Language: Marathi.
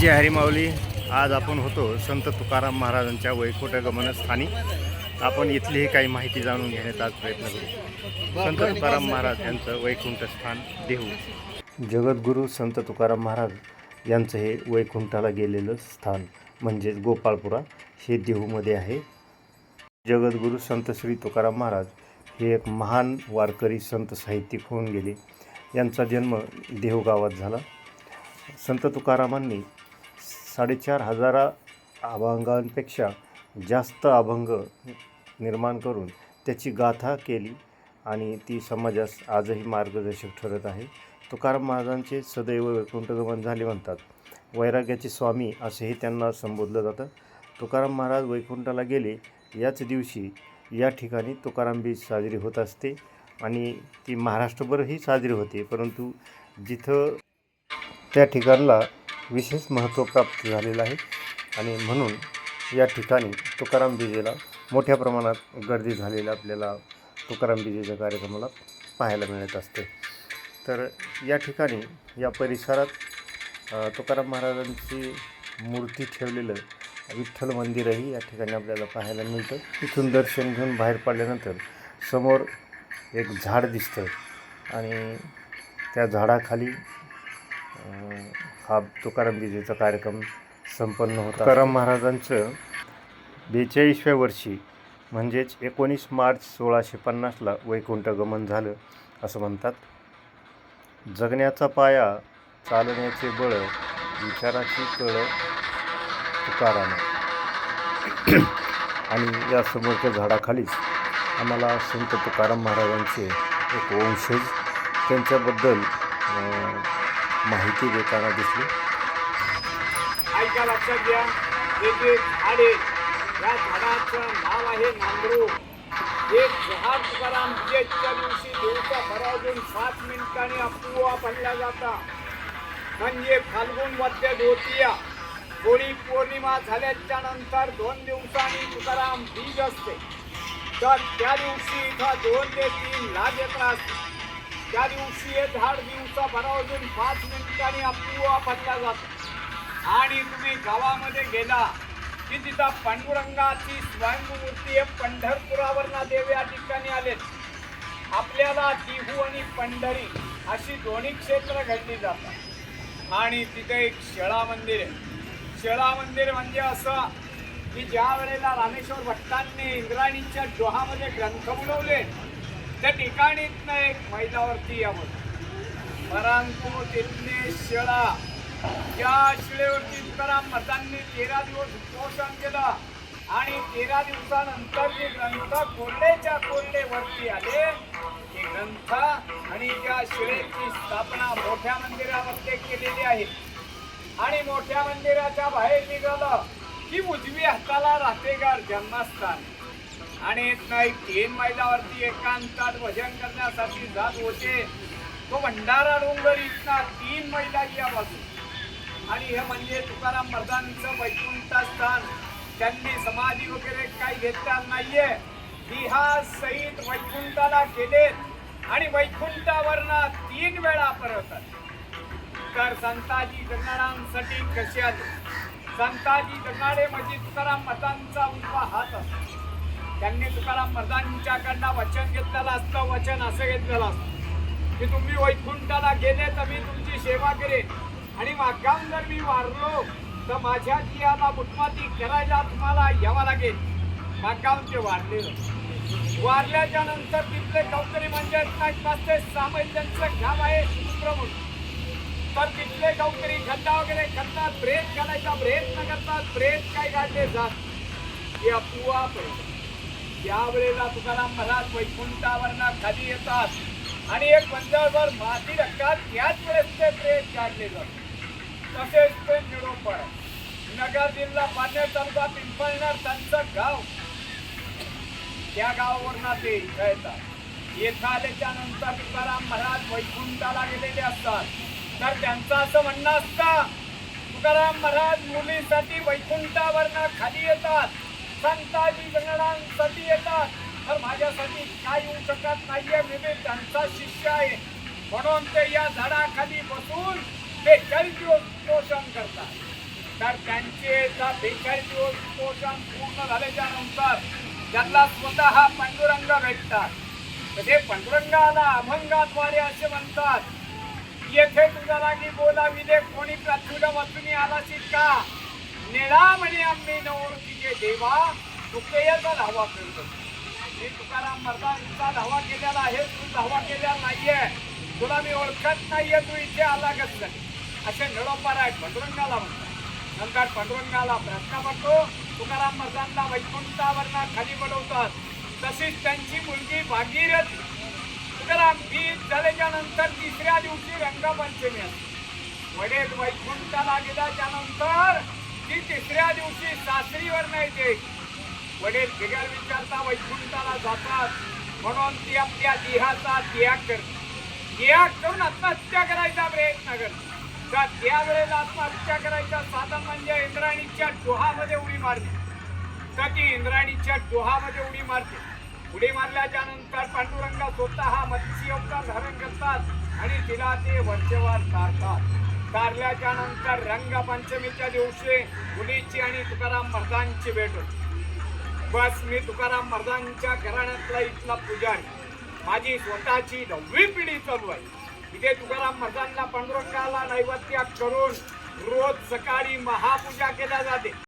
जय हरिमावली आज आपण होतो संत तुकाराम महाराजांच्या वैकुंठ गमनस्थानी. आपण इथलीही काही माहिती जाणून घेण्याचा आज प्रयत्न करू. संत तुकाराम महाराज यांचं वैकुंठ स्थान देहू. जगद्गुरू संत तुकाराम महाराज यांचं हे वैकुंठाला गेलेलं स्थान म्हणजेच गोपाळपुरा हे देहूमध्ये आहे. जगद्गुरू संत श्री तुकाराम महाराज हे एक महान वारकरी संत साहित्यिक होऊन गेले. यांचा जन्म देहू गावात झाला. संत तुकारामांनी साडेचार हजारा अभंगांपेक्षा जास्त अभंग निर्माण करून त्याची गाथा केली आणि ती समाजास आजही मार्गदर्शक ठरत आहे. तुकाराम महाराजांचे सदैव वैकुंठगमन झाले म्हणतात. वैराग्याचे स्वामी असेही त्यांना संबोधलं जातं. तुकाराम महाराज वैकुंठाला गेले. याच दिवशी या ठिकाणी तुकाराम बीज साजरी होत असते आणि ती महाराष्ट्रभरही साजरी होते. परंतु जिथं त्या ठिकाणला विशेष महत्त्व प्राप्त झालेलं आहे. आणि म्हणून या ठिकाणी तुकाराम बीजेला मोठ्या प्रमाणात गर्दी झालेल्या आपल्याला तुकाराम बीजेच्या कार्यक्रमाला पाहायला मिळत असते. तर या ठिकाणी या परिसरात तुकाराम महाराजांची मूर्ती ठेवलेलं विठ्ठल मंदिरही या ठिकाणी आपल्याला पाहायला मिळतं. तिथून दर्शन घेऊन बाहेर पडल्यानंतर समोर एक झाड दिसतं. आणि त्या झाडाखाली हा तुकाराम बीजेचा कार्यक्रम संपन्न होता तुकाराम महाराजांचं बेचाळीसव्या वर्षी म्हणजेच एकोणीस मार्च सोळाशे पन्नासला वैकुंठ गमन झालं असं म्हणतात. जगण्याचा पाया चालण्याचे बळ विचाराची कळ तुकाराम. आणि या समोरच्या झाडाखालीच आम्हाला संत तुकाराम महाराजांचे एक वंशज त्यांच्याबद्दल माहिती देताना दिसली. ऐका लक्षात घ्या. हे झाडे. या झाडाचं नाव आहे नांदरू हे जहाज तुकाराम बीजेच्या दिवशी देवचा भरावून सात मिनिटांनी अपूवा पडल्या जाता. म्हणजे फाल्गुन मध्य द्वितीया होळी पौर्णिमा झाल्याच्यानंतर दोन दिवसांनी तुकाराम बीज असते. तर त्या दिवशी इथं दोन ते तीन लाख एकरा असते. त्या दिवशी हे झाड दिवसा भरावजून पाच मिनिटांनी अपूवा भरला जातो. आणि तुम्ही गावामध्ये गेला की तिथं पांडुरंगाची स्वयंमूर्ती हे पंढरपुरावरना देव या ठिकाणी आलेत. आपल्याला दिहू आणि पंढरी अशी दोन्ही क्षेत्र घडली जातात. आणि तिथे एक शेळा मंदिर आहे. शेळा मंदिर म्हणजे असं की ज्या वेळेला रामेश्वर भट्टांनी इंद्राणीच्या डोहामध्ये ग्रंथ बुडवले त्या ठिकाणीतनं एक मैदावरती यावं परंतु तिथले शेळा त्या शिळेवरती तुकाराम मतांनी तेरा दिवस उपोषण केलं. आणि तेरा दिवसानंतर जे ग्रंथ कोरडेच्या कोरडे वरती आले ते ग्रंथ आणि त्या शिळेची स्थापना मोठ्या मंदिरामध्ये केलेली आहे. आणि मोठ्या मंदिराच्या बाहेर निघालं की उजवी हाताला राहतेगार जन्मस्थान. आणि नाही तीन मैलावरती एकांतात भजन करण्यासाठी जात होते. तो भंडारा डोंगर इथला तीन मैला या बाजू आणि हे म्हणजे तुकाराम मर्दांचं वैकुंठ स्थान. त्यांनी समाधी वगैरे काही घेतला नाहीये. बिहार सहित वैकुंठाला गेलेत आणि वैकुंठावरना तीन वेळा परत तर संताजी जगणारांसाठी कसे आले? संताजी जगणारे म्हणजे तुकाराम मतांचा उजवा हात असतो. त्यांनी तुकाराम महाराजांच्याकडनं वचन घेतलेलं असतं वचन असं घेतलेलं असतं. की तुम्ही वैकुंठाला गेले तर मी तुमची सेवा करेन. आणि मागाम जर मी वारलो तर माझ्या जियाला मुठमाती करायला तुम्हाला यावं लागेल. मागाम ते वारले. वारल्याच्या नंतर तिथले गावकरी म्हणजे नाही पाच त्यांचं गाव आहे सुपुत्र म्हणून. तर तिथले गावकरी खड्डा वगैरे करतात ब्रेक घालायचा प्रयत्न करतात ब्रेक काय काढले जात? हे अपुवा यावेळेला तुकाराम महाराज वैकुंठावरनं खाली येतात. आणि एक मंडळभर माती रक्तात त्याच वेळेस ते प्रेत काढले जातात. तसेच ते निरोपण. आहे नगर जिल्हा पाण्यार तालुका पिंपळणार त्यांचं गाव. त्या गावावरनं ते इथं येतात इथं आल्याच्यानंतर तुकाराम महाराज वैकुंठाला गेलेले असतात. तर त्यांचं असं म्हणणं असतं तुकाराम महाराज मुलीसाठी वैकुंठावरनं खाली येतात. संताजी जगणांसाठी येतात. तर माझ्यासाठी काय येऊ शकत नाहीये मी मी त्यांचा शिष्य आहे. म्हणून ते या झाडाखाली बसून ते जल दिवस पोषण करतात. तर त्यांचे त्या बेचाळीस दिवस उपोषण पूर्ण झाल्याच्यानंतर त्यांना स्वतः पांडुरंग भेटतात. तर ते पांडुरंगाला अभंगाद्वारे असे म्हणतात येथे तुझा लागी बोलाविले कोणी प्राचुड वाचून आलाशी का? निळा म्हणे आम्ही नवोळखीचे देवा तुकेयाचा धावा करतो. मी तुकाराम मर्दांचा धावा केलेला आहे तू धावा केलेला नाहीये. तुला मी ओळखत नाहीये तू इथे आला कसं? असे निळोपार आहेत पांडुरंगाला म्हणतात. नंतर पंडुरंगाला प्रश्न पडतो तुकाराम मर्दांना वैकुंठावरना खाली बनवतात तशीच त्यांची मुलगी भागीरथ तुकाराम गीत झाल्याच्यानंतर तिसऱ्या दिवशी रंगपंचमी असते. वडील वैकुंठाला गेल्याच्यानंतर ती तिसऱ्या दिवशी सासरीवर नाही येते वडील बिगर विचारता वैकुंठाला जातात. म्हणून ती आपल्या देहाचा त्याग करते. त्याग करून आत्महत्या करायचा प्रयत्न करते. तर त्यावेळेला आत्महत्या करायचं साधन म्हणजे इंद्राणीच्या डोहामध्ये उडी मारणे. तर ती इंद्राणीच्या डोहामध्ये उडी मारते? उडी मारल्याच्या नंतर पांडुरंगा स्वतः मत्स्य अवतार धारण करतात आणि तिला ते वरचेवर काढतात. कारल्याच्या नंतर रंगपंचमीच्या दिवशी मुलीची आणि तुकाराम महाराजांची भेट होती. बस मी तुकाराम महाराजांच्या घराण्यातला इथला पुजारी. माझी स्वतःची नववी पिढी चालू आहे. इथे तुकाराम महाराजांना पांडुरंगाला नैवेद्य करून रोज सकाळी महापूजा केल्या जाते.